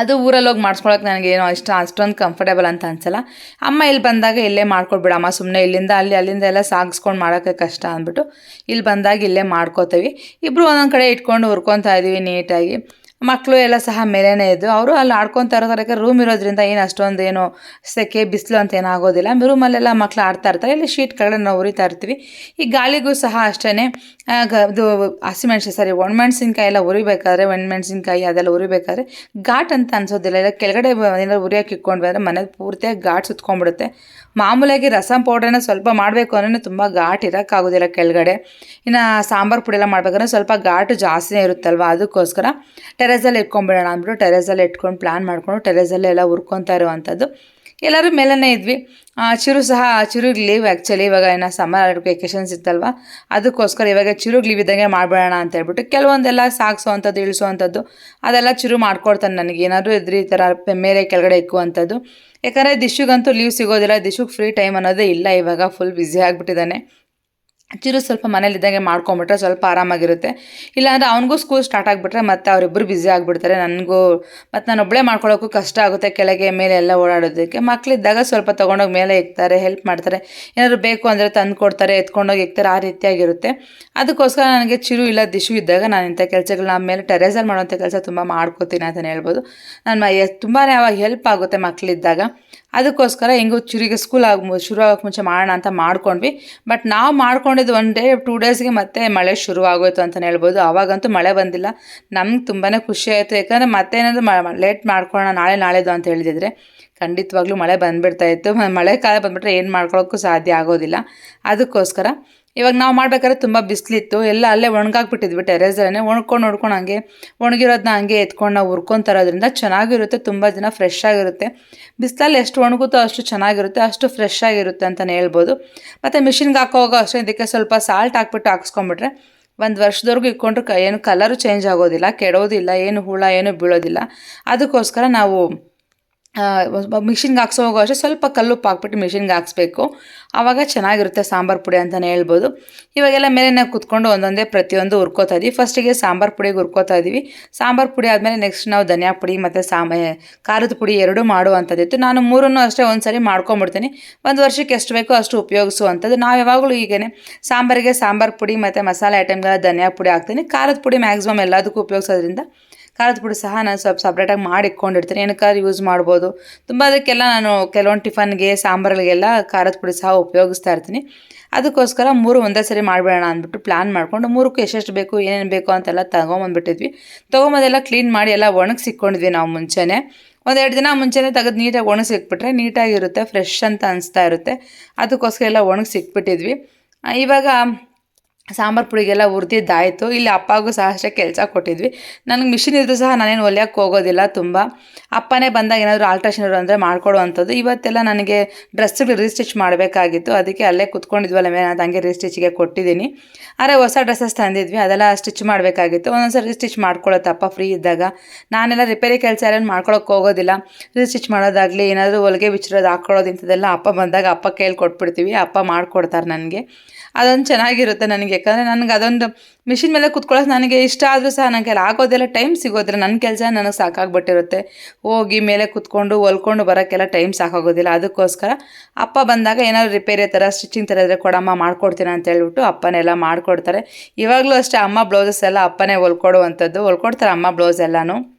ಅದು ಊರಲ್ಲಿ ಹೋಗಿ ಮಾಡಿಸ್ಕೊಳಕ್ಕೆ ನನಗೆ ಏನೋ ಇಷ್ಟ, ಅಷ್ಟೊಂದು ಕಂಫರ್ಟೇಬಲ್ ಅಂತ ಅನ್ಸಲ್ಲ. ಅಮ್ಮ ಇಲ್ಲಿ ಬಂದಾಗ ಇಲ್ಲೇ ಮಾಡ್ಕೊಡ್ಬಿಡಮ್ಮ ಸುಮ್ಮನೆ ಇಲ್ಲಿಂದ ಅಲ್ಲಿ ಅಲ್ಲಿಂದ ಎಲ್ಲ ಸಾಗಿಸ್ಕೊಂಡು ಮಾಡೋಕ್ಕೆ ಕಷ್ಟ ಅಂದ್ಬಿಟ್ಟು ಇಲ್ಲಿ ಬಂದಾಗ ಇಲ್ಲೇ ಮಾಡ್ಕೋತೀವಿ. ಇಬ್ಬರು ಒಂದೊಂದು ಕಡೆ ಇಟ್ಕೊಂಡು ಹುರ್ಕೊತಾ ಇದ್ದೀವಿ ನೀಟಾಗಿ ಮಕ್ಕಳು ಎಲ್ಲ ಸಹ ಮೇಲೇನೆ ಇದ್ದು ಅವರು ಅಲ್ಲಿ ಆಡ್ಕೊತಾ ಇರೋದಕ್ಕೆ ರೂಮ್ ಇರೋದ್ರಿಂದ ಏನು ಅಷ್ಟೊಂದು ಏನು ಸೆಕೆ, ಬಿಸಿಲು ಅಂತ ಏನೂ ಆಗೋದಿಲ್ಲ. ರೂಮಲ್ಲೆಲ್ಲ ಮಕ್ಕಳು ಆಡ್ತಾ ಇರ್ತಾರೆ. ಇಲ್ಲಿ ಶೀಟ್ ಕೆಳಗಡೆ ನಾವು ಉರಿತಾ ಇರ್ತೀವಿ. ಈ ಗಾಳಿಗೂ ಸಹ ಅಷ್ಟೇ ಇದು ಹಸಿಮೆಣ್ಸಿ ಸಾರಿ ಒಣಮೆಣ್ಸಿನ್ಕಾಯಿ ಎಲ್ಲ ಉರಿಬೇಕಾದ್ರೆ, ಒಣಮೆಣಸಿನ್ಕಾಯಿ ಅದೆಲ್ಲ ಉರಿಬೇಕಾದ್ರೆ ಘಾಟ್ ಅಂತ ಅನ್ಸೋದಿಲ್ಲ. ಇಲ್ಲ, ಕೆಳಗಡೆ ಏನಾದ್ರು ಉರಿಯೋಕೆ ಇಟ್ಕೊಂಡು ಬಂದರೆ ಮನೆ ಪೂರ್ತಿಯಾಗಿ ಘಾಟ್ ಸುತ್ಕೊಂಡ್ಬಿಡುತ್ತೆ. ಮಾಮೂಲಾಗಿ ರಸಂ ಪೌಡ್ರನ್ನ ಸ್ವಲ್ಪ ಮಾಡಬೇಕು ಅಂದ್ರೆ ತುಂಬ ಘಾಟ್ ಇರೋಕ್ಕಾಗೋದಿಲ್ಲ ಕೆಳಗಡೆ. ಇನ್ನು ಸಾಂಬಾರು ಪುಡಿ ಎಲ್ಲ ಮಾಡಬೇಕಂದ್ರೆ ಸ್ವಲ್ಪ ಘಾಟು ಜಾಸ್ತಿನೇ ಇರುತ್ತಲ್ವ? ಅದಕ್ಕೋಸ್ಕರ ಟೆರೇಸಲ್ಲಿ ಇಟ್ಕೊಂಡ್ಬಿಡೋಣ ಅಂದ್ಬಿಟ್ಟು ಟೆರೆಸಲ್ಲಿ ಇಟ್ಕೊಂಡು ಪ್ಲ್ಯಾನ್ ಮಾಡಿಕೊಂಡು ಟೆರೆಸಲ್ಲೇ ಎಲ್ಲ ಹುರ್ಕೊತಾ ಇರುವಂಥದ್ದು. ಎಲ್ಲರೂ ಮೇಲೇ ಇದ್ವಿ. ಆ, ಚಿರು ಸಹ ಚಿರುಗ್ ಲೀವ್ ಆ್ಯಕ್ಚುಲಿ ಇವಾಗ ಏನೋ ಸಮ್ಮರ್ ವೆಕೇಷನ್ಸ್ ಇತ್ತಲ್ವ? ಅದಕ್ಕೋಸ್ಕರ ಇವಾಗ ಚಿರುಗ್ ಲೀವ್ ಇದ್ದಂಗೆ ಮಾಡ್ಬಿಡೋಣ ಅಂತ ಹೇಳ್ಬಿಟ್ಟು ಕೆಲವೊಂದೆಲ್ಲ ಸಾಗಿಸೋವಂಥದ್ದು ಇಳಿಸುವಂಥದ್ದು ಅದೆಲ್ಲ ಚಿರು ಮಾಡ್ಕೊಡ್ತಾನೆ ನನಗೆ. ಏನಾದರೂ ಇದ್ರೆ ಈ ಥರ ಮೇಲೆ ಕೆಳಗಡೆ ಇಕ್ಕುವಂಥದ್ದು. ಯಾಕಂದರೆ ದಿಶುಗಂತೂ ಲೀವ್ ಸಿಗೋದಿಲ್ಲ ದಿಶುಗೆ ಫ್ರೀ ಟೈಮ್ ಅನ್ನೋದೇ ಇಲ್ಲ ಇವಾಗ ಫುಲ್ ಬ್ಯುಸಿ ಆಗಿಬಿಟ್ಟಿದ್ದಾನೆ. ಚಿರು ಸ್ವಲ್ಪ ಮನೇಲಿದ್ದಂಗೆ ಮಾಡ್ಕೊಂಬಿಟ್ರೆ ಸ್ವಲ್ಪ ಆರಾಮಾಗಿರುತ್ತೆ. ಇಲ್ಲಾಂದರೆ ಅವನಿಗೂ ಸ್ಕೂಲ್ ಸ್ಟಾರ್ಟ್ ಆಗಿಬಿಟ್ರೆ ಮತ್ತೆ ಅವರಿಬ್ಬರು ಬ್ಯುಸಿ ಆಗಿಬಿಡ್ತಾರೆ. ನನಗೂ ಮತ್ತು ನಾನು ಒಬ್ಬಳೇ ಮಾಡ್ಕೊಳ್ಳೋಕ್ಕೂ ಕಷ್ಟ ಆಗುತ್ತೆ ಕೆಳಗೆ ಮೇಲೆ ಎಲ್ಲ ಓಡಾಡೋದಕ್ಕೆ. ಮಕ್ಕಳಿದ್ದಾಗ ಸ್ವಲ್ಪ ತೊಗೊಂಡೋಗಿ ಮೇಲೆ ಇಕ್ತಾರೆ ಹೆಲ್ಪ್ ಮಾಡ್ತಾರೆ. ಏನಾದರೂ ಬೇಕು ಅಂದರೆ ತಂದು ಕೊಡ್ತಾರೆ, ಎತ್ಕೊಂಡೋಗಿ ಇಕ್ತಾರೆ ಆ ರೀತಿಯಾಗಿರುತ್ತೆ. ಅದಕ್ಕೋಸ್ಕರ ನನಗೆ ಚಿರು ಇಲ್ಲ ದಿಶು ಇದ್ದಾಗ ನಾನು ಇಂಥ ಕೆಲಸಗಳನ್ನ ಮೇಲೆ ಟೆರೇಸಲ್ಲಿ ಮಾಡುವಂಥ ಕೆಲಸ ತುಂಬ ಮಾಡ್ಕೋತೀನಿ ಅಂತಲೇ ಹೇಳ್ಬೋದು. ನಾನು ತುಂಬಾ ಅವಾಗ ಹೆಲ್ಪ್ ಆಗುತ್ತೆ ಮಕ್ಕಳಿದ್ದಾಗ ಅದಕ್ಕೋಸ್ಕರ ಹೆಂಗೂ ಚಿರಿಗೆ ಸ್ಕೂಲ್ ಆಗ ಶುರು ಆಗೋಕ್ಕೆ ಮುಂಚೆ ಮಾಡೋಣ ಅಂತ ಮಾಡ್ಕೊಂಡ್ವಿ. ಬಟ್ ನಾವು ಮಾಡ್ಕೊಂಡಿದ್ದು ಒನ್ ಡೇ ಟೂ ಡೇಸ್ಗೆ ಮತ್ತೆ ಮಳೆ ಶುರು ಆಗೋಯ್ತು ಅಂತಲೇ ಹೇಳ್ಬೋದು. ಆವಾಗಂತೂ ಮಳೆ ಬಂದಿಲ್ಲ. ನಮ್ಗೆ ತುಂಬಾ ಖುಷಿ ಆಯಿತು. ಯಾಕಂದರೆ ಮ ಲೇಟ್ ಮಾಡ್ಕೊಳ್ಳೋಣ, ನಾಳೆ ನಾಳೆದು ಅಂತ ಹೇಳಿದಿದ್ರೆ ಖಂಡಿತವಾಗ್ಲೂ ಮಳೆ ಬಂದುಬಿಡ್ತಾಯಿತ್ತು ಮ- ಮಳೆ ಕಾಲ ಬಂದುಬಿಟ್ರೆ ಏನು ಮಾಡ್ಕೊಳ್ಳೋಕ್ಕೂ ಸಾಧ್ಯ ಆಗೋದಿಲ್ಲ. ಅದಕ್ಕೋಸ್ಕರ ಇವಾಗ ನಾವು ಮಾಡ್ಬೇಕಾದ್ರೆ ತುಂಬ ಬಿಸಿಲಿತ್ತು. ಎಲ್ಲ ಅಲ್ಲೇ ಒಣಗಾಕ್ಬಿಟ್ಟಿದ್ವಿ ಟೆರೇಸಲ್ಲೇ ಒಣ್ಕೊಂಡು ನೋಡ್ಕೊಂಡು ಹಂಗೆ ಒಣಗಿರೋದನ್ನ ಹಂಗೆ ಎತ್ಕೊಂಡು ನಾವು ಹುರ್ಕೊಂಡು ಚೆನ್ನಾಗಿರುತ್ತೆ, ತುಂಬ ದಿನ ಫ್ರೆಶ್ ಆಗಿರುತ್ತೆ. ಬಿಸಿಲಲ್ಲಿ ಎಷ್ಟು ಒಣಗುತ್ತೋ ಅಷ್ಟು ಚೆನ್ನಾಗಿರುತ್ತೆ, ಅಷ್ಟು ಫ್ರೆಶ್ ಆಗಿರುತ್ತೆ ಅಂತಲೇ ಹೇಳ್ಬೋದು. ಮತ್ತು ಮಿಷಿನ್ಗೆ ಹಾಕೋವಾಗ ಅಷ್ಟೇ ಇದಕ್ಕೆ ಸ್ವಲ್ಪ ಸಾಲ್ಟ್ ಹಾಕ್ಬಿಟ್ಟು ಹಾಕ್ಸ್ಕೊಂಬಿಟ್ರೆ ಒಂದು ವರ್ಷದವರೆಗೂ ಇಟ್ಕೊಂಡ್ರೆ ಏನು ಕಲರು ಚೇಂಜ್ ಆಗೋದಿಲ್ಲ, ಕೆಡೋದಿಲ್ಲ, ಏನು ಹುಳ, ಏನು ಬೀಳೋದಿಲ್ಲ. ಅದಕ್ಕೋಸ್ಕರ ನಾವು ಮಿಷಿನ್ಗೆ ಹಾಕ್ಸೋವಾಗ ಅಷ್ಟೇ ಸ್ವಲ್ಪ ಕಲ್ಲುಪ್ಪು ಹಾಕ್ಬಿಟ್ಟು ಮಿಷಿನ್ಗೆ ಹಾಕ್ಸ್ಬೇಕು. ಆವಾಗ ಚೆನ್ನಾಗಿರುತ್ತೆ ಸಾಂಬಾರು ಪುಡಿ ಅಂತಲೇ ಹೇಳ್ಬೋದು. ಇವಾಗೆಲ್ಲ ಮೇಲೆ ನಾವು ಕುತ್ಕೊಂಡು ಒಂದೊಂದೇ ಪ್ರತಿಯೊಂದು ಹುರ್ಕೋತಾ ಇದೀವಿ. ಫಸ್ಟಿಗೆ ಸಾಂಬಾರು ಪುಡಿಗೆ ಹುರ್ಕೋತಾ ಇದ್ದೀವಿ ಸಾಂಬಾರು ಪುಡಿ ಆದಮೇಲೆ ನೆಕ್ಸ್ಟ್ ನಾವು ಧನಿಯಾ ಪುಡಿ ಮತ್ತು ಸಾಮ ಖಾರದ ಪುಡಿ ಎರಡೂ ಮಾಡುವಂಥದ್ದಿತ್ತು. ನಾನು ಮೂರನ್ನು ಅಷ್ಟೇ ಒಂದು ಸರಿ ಮಾಡ್ಕೊಂಬಿಡ್ತೀನಿ. ಒಂದು ವರ್ಷಕ್ಕೆ ಎಷ್ಟು ಬೇಕೋ ಅಷ್ಟು ಉಪಯೋಗಿಸುವಂಥದ್ದು. ನಾವು ಯಾವಾಗಲೂ ಹೀಗೇ ಸಾಂಬಾರಿಗೆ ಸಾಂಬಾರು ಪುಡಿ ಮತ್ತು ಮಸಾಲೆ ಐಟಮ್ಗೆಲ್ಲ ಧನಿಯಾ ಪುಡಿ ಹಾಕ್ತೀನಿ. ಖಾರದ ಪುಡಿ ಮ್ಯಾಕ್ಸಿಮಮ್ ಎಲ್ಲದಕ್ಕೂ ಉಪಯೋಗಿಸೋದ್ರಿಂದ ಖಾರದ ಪುಡಿ ಸಹ ನಾನು ಸ್ವಲ್ಪ ಸಪ್ರೇಟಾಗಿ ಮಾಡಿ ಇಟ್ಕೊಂಡಿರ್ತೀನಿ ಏನಕ್ಕಾದ್ರೂ ಯೂಸ್ ಮಾಡ್ಬೋದು. ತುಂಬ ಅದಕ್ಕೆಲ್ಲ ನಾನು ಕೆಲವೊಂದು ಟಿಫನ್ಗೆ, ಸಾಂಬಾರುಗಳಿಗೆಲ್ಲ ಖಾರದ ಪುಡಿ ಸಹ ಉಪಯೋಗಿಸ್ತಾ ಇರ್ತೀನಿ. ಅದಕ್ಕೋಸ್ಕರ ಮೂರು ಒಂದೇ ಸರಿ ಮಾಡಿಬಿಡೋಣ ಅಂದ್ಬಿಟ್ಟು ಪ್ಲ್ಯಾನ್ ಮಾಡಿಕೊಂಡು ಮೂರಕ್ಕೂ ಎಷ್ಟೆಷ್ಟು ಬೇಕು, ಏನೇನು ಬೇಕು ಅಂತೆಲ್ಲ ತಗೊಂಬಂದ್ಬಿಟ್ಟಿದ್ವಿ. ತೊಗೊಂಬದೆಲ್ಲ ಕ್ಲೀನ್ ಮಾಡಿ ಎಲ್ಲ ಒಣಗಿಸಿಕ್ಕೊಂಡಿದ್ವಿ ನಾವು ಮುಂಚೆನೇ. ಒಂದೆರಡು ದಿನ ಮುಂಚೆನೇ ತೆಗೆದು ನೀಟಾಗಿ ಒಣಗಿಸಿಕ್ಬಿಟ್ರೆ ನೀಟಾಗಿರುತ್ತೆ ಫ್ರೆಶ್ ಅಂತ ಅನಿಸ್ತಾ ಇರುತ್ತೆ. ಅದಕ್ಕೋಸ್ಕರ ಎಲ್ಲ ಒಣಗಿಸಿಕ್ಬಿಟ್ಟಿದ್ವಿ ಇವಾಗ ಸಾಂಬಾರು ಪುಡಿಗೆಲ್ಲ ಹುರಿದಿದ್ದಾಯಿತು. ಇಲ್ಲಿ ಅಪ್ಪಗೂ ಸಹ ಅಷ್ಟೇ ಕೆಲಸ ಕೊಟ್ಟಿದ್ವಿ. ನನಗೆ ಮಿಷಿನ್ ಇದ್ದರೂ ಸಹ ನಾನೇನು ಹೊಲಿಯೋಕ್ಕೆ ಹೋಗೋದಿಲ್ಲ ತುಂಬ. ಅಪ್ಪನೇ ಬಂದಾಗ ಏನಾದರೂ ಆಲ್ಟ್ರೇಷನ್ ಅಂದರೆ ಮಾಡ್ಕೊಡುವಂಥದ್ದು. ಇವತ್ತೆಲ್ಲ ನನಗೆ ಡ್ರೆಸ್ಗಳು ರೀಸ್ಟಿಚ್ ಮಾಡಬೇಕಾಗಿತ್ತು. ಅದಕ್ಕೆ ಅಲ್ಲೇ ಕುತ್ಕೊಂಡಿದ್ವಲ್ಲ ಮೇಲೆ ಅದು ಹಂಗೆ ರೀಸ್ಟಿಚ್ಗೆ ಕೊಟ್ಟಿದ್ದೀನಿ. ಆದರೆ ಹೊಸ ಡ್ರೆಸ್ಸಸ್ ತಂದಿದ್ವಿ. ಅದೆಲ್ಲ ಸ್ಟಿಚ್ ಮಾಡಬೇಕಾಗಿತ್ತು. ಒಂದೊಂದ್ಸರಿ ರೀಸ್ಟಿಚ್ ಮಾಡ್ಕೊಳ್ಳುತ್ತೆ ಅಪ್ಪ ಫ್ರೀ ಇದ್ದಾಗ. ನಾನೆಲ್ಲ ರಿಪೇರಿ ಕೆಲಸ ಎಲ್ಲ ಮಾಡ್ಕೊಳಕ್ಕೆ ಹೋಗೋದಿಲ್ಲ. ರೀಸ್ಟಿಚ್ ಮಾಡೋದಾಗಲಿ, ಏನಾದರೂ ಹೊಲಿಗೆ ಬಿಚ್ಚಿರೋದು ಹಾಕೊಳ್ಳೋದು ಇಂಥದ್ದೆಲ್ಲ ಅಪ್ಪ ಬಂದಾಗ ಅಪ್ಪ ಕೇಳಿ ಕೊಟ್ಬಿಡ್ತೀವಿ ಅಪ್ಪ ಮಾಡಿಕೊಡ್ತಾರೆ ನನಗೆ. ಅದೊಂದು ಚೆನ್ನಾಗಿರುತ್ತೆ ನನಗೆ. ಯಾಕಂದರೆ ನನಗೆ ಅದೊಂದು ಮಿಷಿನ್ ಮೇಲೆ ಕುತ್ಕೊಳ್ಳೋಕೆ ನನಗೆ ಇಷ್ಟ ಆದರೂ ಸಹ ನನಗೆ ಅಲ್ಲಿ ಆಗೋದೆಲ್ಲ ಟೈಮ್ ಸಿಗೋದಿಲ್ಲ. ನನ್ನ ಕೆಲಸ ನನಗೆ ಸಾಕಾಗ್ಬಿಟ್ಟಿರುತ್ತೆ. ಹೋಗಿ ಮೇಲೆ ಕುತ್ಕೊಂಡು, ಹೊಲ್ಕೊಂಡು ಬರೋಕ್ಕೆಲ್ಲ ಟೈಮ್ ಸಾಕಾಗೋದಿಲ್ಲ. ಅದಕ್ಕೋಸ್ಕರ ಅಪ್ಪ ಬಂದಾಗ ಏನಾದ್ರು ರಿಪೇರಿ ಥರ ಸ್ಟಿಚಿಂಗ್ ಥರ ಇದ್ದರೆ ಕೊಡಮ್ಮ ಮಾಡ್ಕೊಡ್ತೀನಿ ಅಂತ ಹೇಳ್ಬಿಟ್ಟು ಅಪ್ಪನೆಲ್ಲ ಮಾಡ್ಕೊಡ್ತಾರೆ. ಇವಾಗಲೂ ಅಷ್ಟೇ ಅಮ್ಮ ಬ್ಲೌಸಸ್ ಎಲ್ಲ ಅಪ್ಪನೇ ಹೊಲ್ಕೊಡುವಂಥದ್ದು. ಹೊಲ್ಕೊಡ್ತಾರೆ ಅಮ್ಮ ಬ್ಲೌಸ್ ಎಲ್ಲನೂ.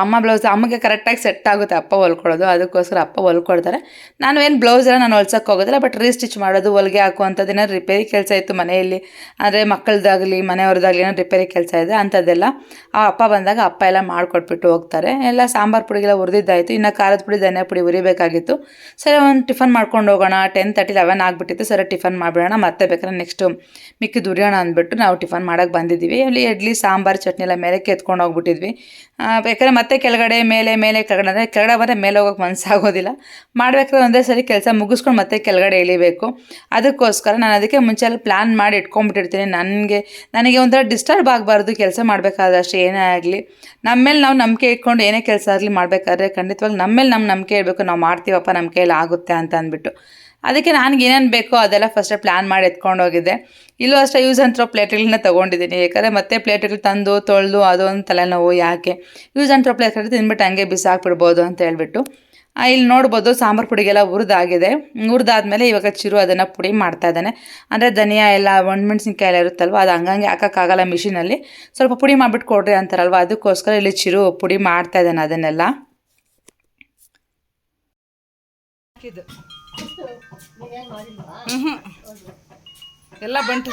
ಅಮ್ಮ ಬ್ಲೌಸ್ ಅಮ್ಮಗೆ ಕರೆಕ್ಟಾಗಿ ಸೆಟ್ ಆಗುತ್ತೆ ಅಪ್ಪ ಹೊಲ್ಕೊಳ್ಳೋದು ಅದಕ್ಕೋಸ್ಕರ ಅಪ್ಪ ಹೊಲ್ಕೊಡ್ತಾರೆ. ನಾನು ಏನು ಬ್ಲೌಸ್ ಎಲ್ಲ ನಾನು ಹೊಲ್ಸೋಕ್ಕೆ ಹೋಗೋದಿಲ್ಲ ಬಟ್ ರೀಸ್ಟಿಚ್ ಮಾಡೋದು, ಹೊಲಿಗೆ ಹಾಕುವಂಥದ್ದು ಏನಾದ್ರು ರಿಪೇರಿ ಕೆಲಸ ಇತ್ತು ಮನೆಯಲ್ಲಿ ಅಂದರೆ ಮಕ್ಕಳದಾಗಲಿ ಮನೆಯವ್ರದ್ದಾಗಲಿ ಏನೋ ರಿಪೇರಿ ಕೆಲಸ ಇದೆ ಅಂಥದ್ದೆಲ್ಲ, ಆ ಅಪ್ಪ ಬಂದಾಗ ಅಪ್ಪ ಎಲ್ಲ ಮಾಡಿಕೊಟ್ಬಿಟ್ಟು ಹೋಗ್ತಾರೆ. ಎಲ್ಲ ಸಾಂಬಾರು ಪುಡಿಗೆಲ್ಲ ಹುರಿದಿದ್ದಾಯಿತು, ಇನ್ನು ಖಾರದ ಪುಡಿ, ಧನಿಯಾ ಪುಡಿ ಹುರಿಬೇಕಾಗಿತ್ತು. ಸರಿ, ಒಂದು ಟಿಫನ್ ಮಾಡ್ಕೊಂಡು ಹೋಗೋಣ ಟೆನ್ ತರ್ಟಿ ಲೆವೆನ್ ಆಗಿಬಿಟ್ಟಿತ್ತು, ಸರಿ, ಟಿಫನ್ ಮಾಡಿಬಿಡೋಣ, ಮತ್ತೆ ಬೇಕಾದ್ರೆ ನೆಕ್ಸ್ಟು ಮಿಕ್ಕಿದು ಉರಿಯೋಣ ಅಂದ್ಬಿಟ್ಟು ನಾವು ಟಿಫನ್ ಮಾಡೋಕ್ಕೆ ಬಂದಿದ್ದೀವಿ. ಇಲ್ಲಿ ಇಡ್ಲಿ, ಸಾಂಬಾರು, ಚಟ್ನಿ ಎಲ್ಲ ಮೇಲೆ ಎತ್ಕೊಂಡು ಹೋಗ್ಬಿಟ್ಟಿದ್ವಿ. ಬೇಕಾದ್ರೆ ಮತ್ತೆ ಕೆಳಗಡೆ, ಮೇಲೆ ಮೇಲೆ, ಕೆಳಗಡೆ, ಅಂದರೆ ಕೆಳಗಡೆ ಬಂದರೆ ಮೇಲೆ ಹೋಗೋಕೆ ಮನಸ್ಸಾಗೋದಿಲ್ಲ ಮಾಡಬೇಕಾದ್ರೆ ಒಂದೇ ಸರಿ ಕೆಲಸ ಮುಗಿಸ್ಕೊಂಡು ಮತ್ತೆ ಕೆಳಗಡೆ ಇಳಿಬೇಕು ಅದಕ್ಕೋಸ್ಕರ ನಾನು ಅದಕ್ಕೆ ಮುಂಚೆ ಎಲ್ಲ ಪ್ಲ್ಯಾನ್ ಮಾಡಿ ಇಟ್ಕೊಂಡ್ಬಿಟ್ಟಿರ್ತೀನಿ. ನನಗೆ ನನಗೆ ಒಂಥರ ಡಿಸ್ಟರ್ಬ್ ಆಗಬಾರ್ದು ಕೆಲಸ ಮಾಡಬೇಕಾದಷ್ಟು ಏನೇ ಆಗಲಿ. ನಮ್ಮ ಮೇಲೆ ನಾವು ನಂಬಿಕೆ ಇಟ್ಕೊಂಡು ಏನೇ ಕೆಲಸ ಆಗಲಿ ಮಾಡಬೇಕಾದ್ರೆ ಖಂಡಿತವಾಗಿ ನಮ್ಮ ಮೇಲೆ ನಮ್ಮ ನಂಬಿಕೆ ಇರಬೇಕು. ನಾವು ಮಾಡ್ತೀವಪ್ಪ ನಮ್ಮ ಕೈಯಲ್ಲಿ ಆಗುತ್ತೆ ಅಂತ ಅಂದ್ಬಿಟ್ಟು. ಅದಕ್ಕೆ ನನಗೆ ಏನೇನು ಬೇಕೋ ಅದೆಲ್ಲ ಫಸ್ಟೇ ಪ್ಲ್ಯಾನ್ ಮಾಡಿ ಎತ್ಕೊಂಡು ಹೋಗಿದ್ದೆ. ಇಲ್ಲೂ ಅಷ್ಟೇ ಯೂಸ್ ಆ್ಯಂಡ್ ಥ್ರೋ ಪ್ಲೇಟ್ಗಳನ್ನ ತೊಗೊಂಡಿದ್ದೀನಿ. ಯಾಕಂದರೆ ಮತ್ತೆ ಪ್ಲೇಟ್ಗಳು ತಂದು, ತೊಳೆದು ಅದೊಂದು ತಲೆನೋವು ಯಾಕೆ? ಯೂಸ್ ಆ್ಯಂಡ್ ಥ್ರೋ ಪ್ಲೇಟ್ ತಿಂದ್ಬಿಟ್ಟು ಹಂಗೆ ಬಿಸಾಕ್ಬಿಡ್ಬೋದು ಅಂತ ಹೇಳ್ಬಿಟ್ಟು. ಇಲ್ಲಿ ನೋಡ್ಬೋದು ಸಾಂಬಾರು ಪುಡಿಗೆಲ್ಲ ಹುರಿದಾಗಿದೆ. ಹುರಿದಾದ್ಮೇಲೆ ಇವಾಗ ಚಿರು ಅದನ್ನು ಪುಡಿ ಮಾಡ್ತಾ ಇದ್ದಾನೆ. ಅಂದರೆ ಧನಿಯಾ ಎಲ್ಲ ಒಣಮೆಣ್ಸಿನ್ಕಾಯಿ ಎಲ್ಲ ಇರುತ್ತಲ್ವ, ಅದು ಹಂಗಂಗೆ ಹಾಕೋಕ್ಕಾಗಲ್ಲ ಮಿಷಿನಲ್ಲಿ ಸ್ವಲ್ಪ ಪುಡಿ ಮಾಡಿಬಿಟ್ಟು ಕೊಡ್ರಿ ಅಂತಾರಲ್ವ, ಅದಕ್ಕೋಸ್ಕರ ಇಲ್ಲಿ ಚಿರು ಪುಡಿ ಮಾಡ್ತಾ ಇದ್ದಾನೆ ಅದನ್ನೆಲ್ಲ. ಎಲ್ಲ ಬಂಟು.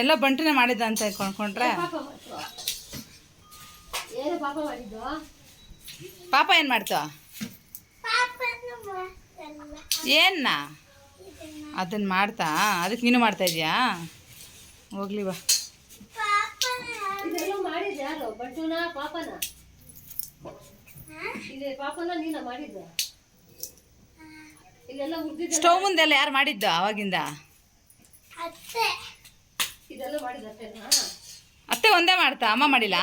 ಎಲ್ಲ ಬಂಟನೆ ಮಾಡಿದ್ದ ಅಂತ ಕೊಂಡ್ಕೊಂಡ್ರೆ. ಪಾಪ ಏನ್ ಪಾಪ ಏನು ಮಾಡ್ತಾವ ಏನ್ನ? ಅದನ್ನ ಮಾಡ್ತಾ? ಅದಕ್ಕೆ ನೀನು ಮಾಡ್ತಾ ಇದೀಯಾ? ಹೋಗ್ಲಿ ಬಾ. ಪಾಪನಾ ಬಂಟುನ ಪಾಪನ? ಇದೆ ಪಾಪನ ನೀನ ಮಾಡಿದ್ದು? ಸ್ಟವ್ ಮುಂದೆಲ್ಲ ಯಾರು ಮಾಡಿದ್ದು ಆವಾಗಿಂದ ಅತ್ತೆ. ಒಂದೇ ಮಾಡ್ತಾ ಅಮ್ಮ ಮಾಡಿಲ್ಲ?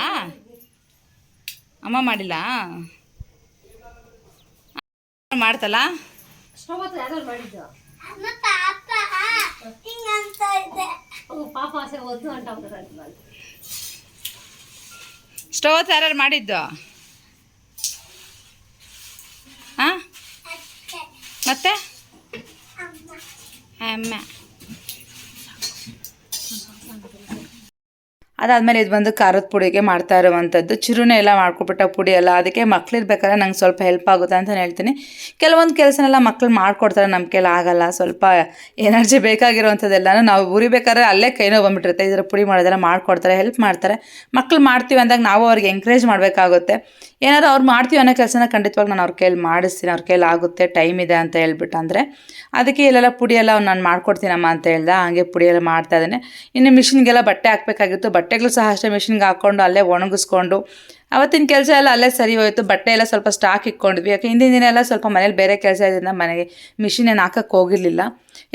ಅಮ್ಮ ಮಾಡಿಲ್ಲ? ಮಾಡ್ತಲ್ಲ? ಸ್ಟವ್ ಹತ್ರ ಯಾರು ಮಾಡಿದ್ದು? ಹಾ ಮತ್ತೆ? ಅಮ್ಮ. ಅದಾದಮೇಲೆ ಇದು ಬಂದು ಖಾರದ ಪುಡಿಗೆ ಮಾಡ್ತಾ ಇರುವಂಥದ್ದು ಚಿರುನೆ ಎಲ್ಲ ಮಾಡ್ಕೊಬಿಟ್ಟ ಪುಡಿ ಎಲ್ಲ ಅದಕ್ಕೆ ಮಕ್ಳಿರ್ಬೇಕಾದ್ರೆ ನಂಗೆ ಸ್ವಲ್ಪ ಹೆಲ್ಪ್ ಆಗುತ್ತೆ ಅಂತ ಹೇಳ್ತೀನಿ. ಕೆಲವೊಂದು ಕೆಲಸನೆಲ್ಲ ಮಕ್ಳು ಮಾಡ್ಕೊಡ್ತಾರೆ ನಮ್ಮ ಕೈಲಿ ಆಗಲ್ಲ. ಸ್ವಲ್ಪ ಎನರ್ಜಿ ಬೇಕಾಗಿರುವಂಥದ್ದೆಲ್ಲನೂ ನಾವು ಉರಿಬೇಕಾದ್ರೆ ಅಲ್ಲೇ ಕೈನೋ ಬಂದ್ಬಿಟ್ಟಿರುತ್ತೆ. ಇದರ ಪುಡಿ ಮಾಡೋದೆಲ್ಲ ಮಾಡ್ಕೊಡ್ತಾರೆ ಹೆಲ್ಪ್ ಮಾಡ್ತಾರೆ. ಮಕ್ಳು ಮಾಡ್ತೀವಿ ಅಂದಾಗ ನಾವು ಅವ್ರಿಗೆ ಎಂಕರೇಜ್ ಮಾಡಬೇಕಾಗುತ್ತೆ. ಏನಾದ್ರು ಅವ್ರು ಮಾಡ್ತೀವಿ ಅನ್ನೋ ಕೆಲಸನ ಖಂಡಿತವಾಗಿ ನಾನು ಅವ್ರ ಕೈಲಿ ಮಾಡಿಸ್ತೀನಿ. ಅವ್ರ ಕೈಲಿ ಆಗುತ್ತೆ ಟೈಮ್ ಇದೆ ಅಂತ ಹೇಳ್ಬಿಟ್ಟು ಅಂದರೆ ಅದಕ್ಕೆ ಇಲ್ಲೆಲ್ಲ ಪುಡಿ ಎಲ್ಲ ನಾನು ಮಾಡ್ಕೊಡ್ತೀನಮ್ಮ ಅಂತ ಹೇಳ್ದೆ. ಹಾಗೆ ಪುಡಿ ಎಲ್ಲ ಮಾಡ್ತಾ ಇದ್ದೇನೆ. ಇನ್ನು ಮಿಷಿನ್ಗೆಲ್ಲ ಬಟ್ಟೆ ಹಾಕಬೇಕಾಗಿತ್ತು ಬಟ್ಟೆಗಳು ಸಹ ಅಷ್ಟೇ ಮೆಷಿನ್ಗೆ ಹಾಕ್ಕೊಂಡು ಅಲ್ಲೇ ಒಣಗಿಸ್ಕೊಂಡು. ಅವತ್ತಿನ ಕೆಲಸ ಎಲ್ಲ ಅಲ್ಲೇ ಸರಿ ಹೋಯಿತು. ಬಟ್ಟೆ ಎಲ್ಲ ಸ್ವಲ್ಪ ಸ್ಟಾಕ್ ಇಟ್ಕೊಂಡ್ವಿ ಯಾಕೆ ಹಿಂದಿನ ದಿನ ಎಲ್ಲ ಸ್ವಲ್ಪ ಮನೇಲಿ ಬೇರೆ ಕೆಲಸ ಇದರಿಂದ ಮನೆಗೆ ಮಿಷಿನ್ ಏನು ಹಾಕಕ್ಕೆ ಹೋಗಿರಲಿಲ್ಲ.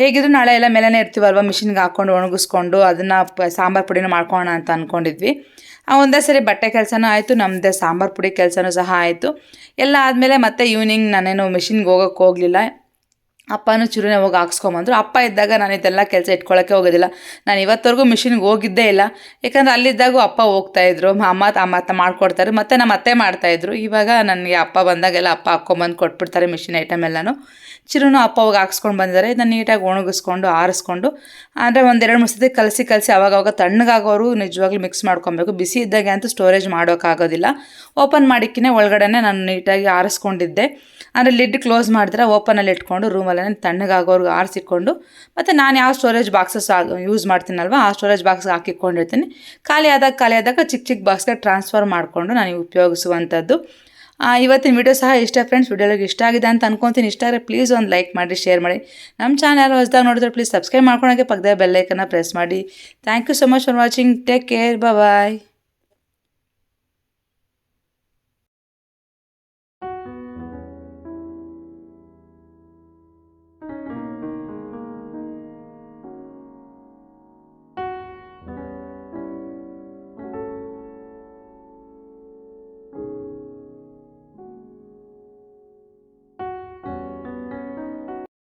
ಹೇಗಿದ್ರು ನಾಳೆ ಎಲ್ಲ ಮೇಲೇ ಇರ್ತೀವಲ್ವ ಮಿಷಿನ್ಗೆ ಹಾಕ್ಕೊಂಡು ಒಣಗಿಸ್ಕೊಂಡು ಅದನ್ನು ಸಾಂಬಾರು ಪುಡಿನ ಮಾಡ್ಕೋಣ ಅಂತ ಅಂದ್ಕೊಂಡಿದ್ವಿ ಆ ಒಂದೇ ಸರಿ ಬಟ್ಟೆ ಕೆಲಸನೂ ಆಯಿತು. ನಮ್ಮದೇ ಸಾಂಬಾರು ಪುಡಿ ಕೆಲಸನೂ ಸಹ ಆಯಿತು. ಎಲ್ಲ ಆದಮೇಲೆ ಮತ್ತೆ ಈವ್ನಿಂಗ್ ನಾನೇನು ಮಿಷಿನ್ಗೆ ಹೋಗೋಕ್ಕೆ ಹೋಗಲಿಲ್ಲ. ಅಪ್ಪನೂ ಚುರುನೇ ಹೋಗಿ ಹಾಕ್ಸ್ಕೊಂಬಂದ್ರು. ಅಪ್ಪ ಇದ್ದಾಗ ನಾನು ಇದೆಲ್ಲ ಕೆಲಸ ಇಟ್ಕೊಳ್ಳೋಕ್ಕೆ ಹೋಗೋದಿಲ್ಲ. ನಾನು ಇವತ್ತವರೆಗೂ ಮಿಷಿನ್ಗೆ ಹೋಗಿದ್ದೇ ಇಲ್ಲ. ಯಾಕಂದರೆ ಅಲ್ಲಿದ್ದಾಗೂ ಅಪ್ಪ ಹೋಗ್ತಾಯಿದ್ರು ಅಮ್ಮ ಅಮ್ಮ ಅತ್ತ ಮಾಡ್ಕೊಡ್ತಾರೆ. ಮತ್ತು ನಮ್ಮ ಅತ್ತೆ ಮಾಡ್ತಾಯಿದ್ರು ಇವಾಗ ನನಗೆ ಅಪ್ಪ ಬಂದಾಗೆಲ್ಲ ಅಪ್ಪ ಹಾಕ್ಕೊಂಬಂದು ಕೊಟ್ಬಿಡ್ತಾರೆ ಮಿಷಿನ್ ಐಟಮ್ ಎಲ್ಲನೂ. ಚಿರುನು ಅಪ್ಪ ಹೋಗಿ ಹಾಕ್ಸ್ಕೊಂಡು ಬಂದಿದ್ದಾರೆ. ಇದನ್ನು ನೀಟಾಗಿ ಒಣಗಿಸ್ಕೊಂಡು, ಆರಿಸ್ಕೊಂಡು. ಅಂದರೆ ಒಂದೆರಡು ಮೂರು ಸತಿ ಕಲಸಿ ಕಲಸಿ ಅವಾಗವಾಗ ತಣ್ಣಗಾಗೋರು ನಿಜವಾಗ್ಲೂ ಮಿಕ್ಸ್ ಮಾಡ್ಕೊಬೇಕು. ಬಿಸಿ ಇದ್ದಾಗೆ ಅಂತೂ ಸ್ಟೋರೇಜ್ ಮಾಡೋಕ್ಕಾಗೋದಿಲ್ಲ. ಓಪನ್ ಮಾಡಿಕ್ಕಿನೇ ಒಳಗಡೆ ನಾನು ನೀಟಾಗಿ ಆರಿಸ್ಕೊಂಡಿದ್ದೆ. ಅಂದರೆ ಲಿಡ್ ಕ್ಲೋಸ್ ಮಾಡಿದ್ರೆ ಓಪನಲ್ಲಿ ಇಟ್ಕೊಂಡು ರೂಮಲ್ಲೇ ತಣ್ಣಗಾಗೋರ್ಗು ಆರಿಸಿಕೊಂಡು, ಮತ್ತು ನಾನು ಯಾವ ಸ್ಟೋರೇಜ್ ಬಾಕ್ಸಸ್ ಯೂಸ್ ಮಾಡ್ತೀನಲ್ವ, ಆ ಸ್ಟೋರೇಜ್ ಬಾಕ್ಸ್ ಹಾಕಿಕೊಂಡಿರ್ತೀನಿ ಖಾಲಿ ಆದಾಗ ಖಾಲಿ ಆದಾಗ ಚಿಕ್ಕ ಚಿಕ್ಕ ಬಾಕ್ಸ್ಗೆ ಟ್ರಾನ್ಸ್ಫರ್ ಮಾಡಿಕೊಂಡು ನಾನು ಉಪಯೋಗಿಸುವಂಥದ್ದು. ಇವತ್ತಿನ ವಿಡಿಯೋ ಸಹ ಇಷ್ಟ ಫ್ರೆಂಡ್ಸ್ ವಿಡಿಯೋಗೆ ಇಷ್ಟ ಆಗಿದೆ ಅಂತ ಅನ್ಕೊತೀನಿ. ಇಷ್ಟ ಆದರೆ ಪ್ಲೀಸ್ ಒಂದು ಲೈಕ್ ಮಾಡಿ ಶೇರ್ ಮಾಡಿ. ನಮ್ಮ ಚಾನಲ್ ಹೊಸದಾಗ ನೋಡಿದ್ರೆ ಪ್ಲೀಸ್ ಸಬ್ಸ್ಕ್ರೈಬ್ ಮಾಡ್ಕೊಳಕ್ಕೆ ಪಕ್ಕದ ಬೆಲ್ಲೈಕನ್ನ ಪ್ರೆಸ್ ಮಾಡಿ. Thank you so much for watching take care bye